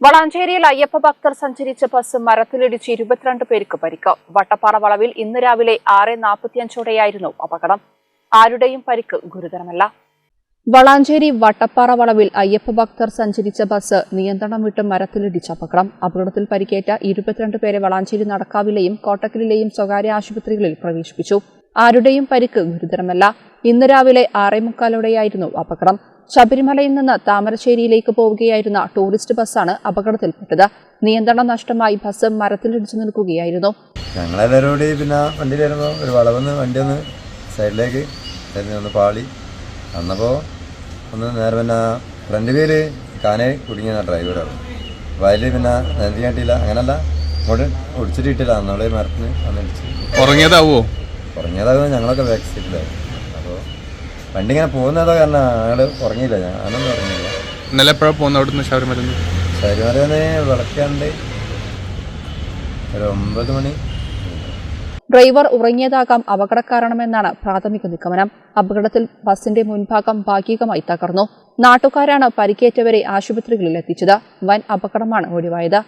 വളാഞ്ചേരിയിൽ അയ്യപ്പ ഭക്തർ സഞ്ചരിച്ച ബസ് മരത്തിലിടിച്ച് ഇരുപത്തിരണ്ട് പേർക്ക് പരിക്ക്. വട്ടപ്പാറ വളവിൽ ഇന്ന് രാവിലെ ആറ് നാൽപ്പത്തിയഞ്ചോടെയായിരുന്നു അപകടം. ആരുടെയും പരിക്ക് ഗുരുതരമല്ല. വളാഞ്ചേരി വട്ടപ്പാറ വളവിൽ അയ്യപ്പ ഭക്തർ സഞ്ചരിച്ച ബസ് നിയന്ത്രണം വിട്ട് മരത്തിലിടിച്ച അപകടം. അപകടത്തിൽ പരിക്കേറ്റ ഇരുപത്തിരണ്ട് പേരെ വളാഞ്ചേരി നടക്കാവിലെയും കോട്ടക്കലിലെയും സ്വകാര്യ ആശുപത്രികളിൽ പ്രവേശിപ്പിച്ചു. ആരുടെയും പരിക്ക് ഗുരുതരമല്ല. ഇന്ന് രാവിലെ ആറേ മുക്കാലോടെയായിരുന്നു അപകടം. ശബരിമലയിൽ നിന്ന് താമരശ്ശേരിയിലേക്ക് പോവുകയായിരുന്ന ടൂറിസ്റ്റ് ബസ്സാണ് അപകടത്തിൽപ്പെട്ടത്. നിയന്ത്രണം നഷ്ടമായി ബസ് മരത്തിലിടിച്ചു നിൽക്കുകയായിരുന്നു. ഞങ്ങളെല്ലാവരും കൂടി പിന്നെ വണ്ടിയിൽ വരുമ്പോൾ ഒരു വളവെന്ന് വണ്ടി ഒന്ന് സൈഡിലേക്ക് ഒന്ന് പാളി. വന്നപ്പോൾ ഒന്ന് നേരെ പിന്നെ ഫ്രണ്ട് പേര് കാനെ കുടുങ്ങിയ ഡ്രൈവറാണ് അപ്പോൾ അതിൽ പിന്നെ നെന്തി കണ്ടില്ല അങ്ങനല്ല. ഇങ്ങോട്ട് ഒടിച്ചിട്ട് ഇട്ടില്ല അന്നോളെ മരത്തിന് വന്നിടിച്ച് ഉറങ്ങിയതാവോ? ഉറങ്ങിയതാകുമ്പോൾ ഞങ്ങളൊക്കെ ബാക്ക് സീറ്റിലായിരുന്നു വണ്ടി ഇങ്ങനെ പോകുന്നതോ കാരണം ആൾ ഉറങ്ങിയില്ല. ഞാനൊന്നും ഉറങ്ങിയില്ല. ഇന്നലെ എപ്പോഴാണ് പോകുന്നത് അവിടുന്ന് ശബരിമല ശബരിമല വിളക്കാണ്ട് ഒരു ഒമ്പത് മണി. ഡ്രൈവർ ഉറങ്ങിയതാകാം അപകട കാരണമെന്നാണ് പ്രാഥമിക നിഗമനം. അപകടത്തിൽ ബസിന്റെ മുൻഭാഗം ഭാഗികമായി തകർന്നു. നാട്ടുകാരാണ് പരിക്കേറ്റവരെ ആശുപത്രികളിൽ എത്തിച്ചത് വൻ അപകടമാണ് ഒഴിവായത്.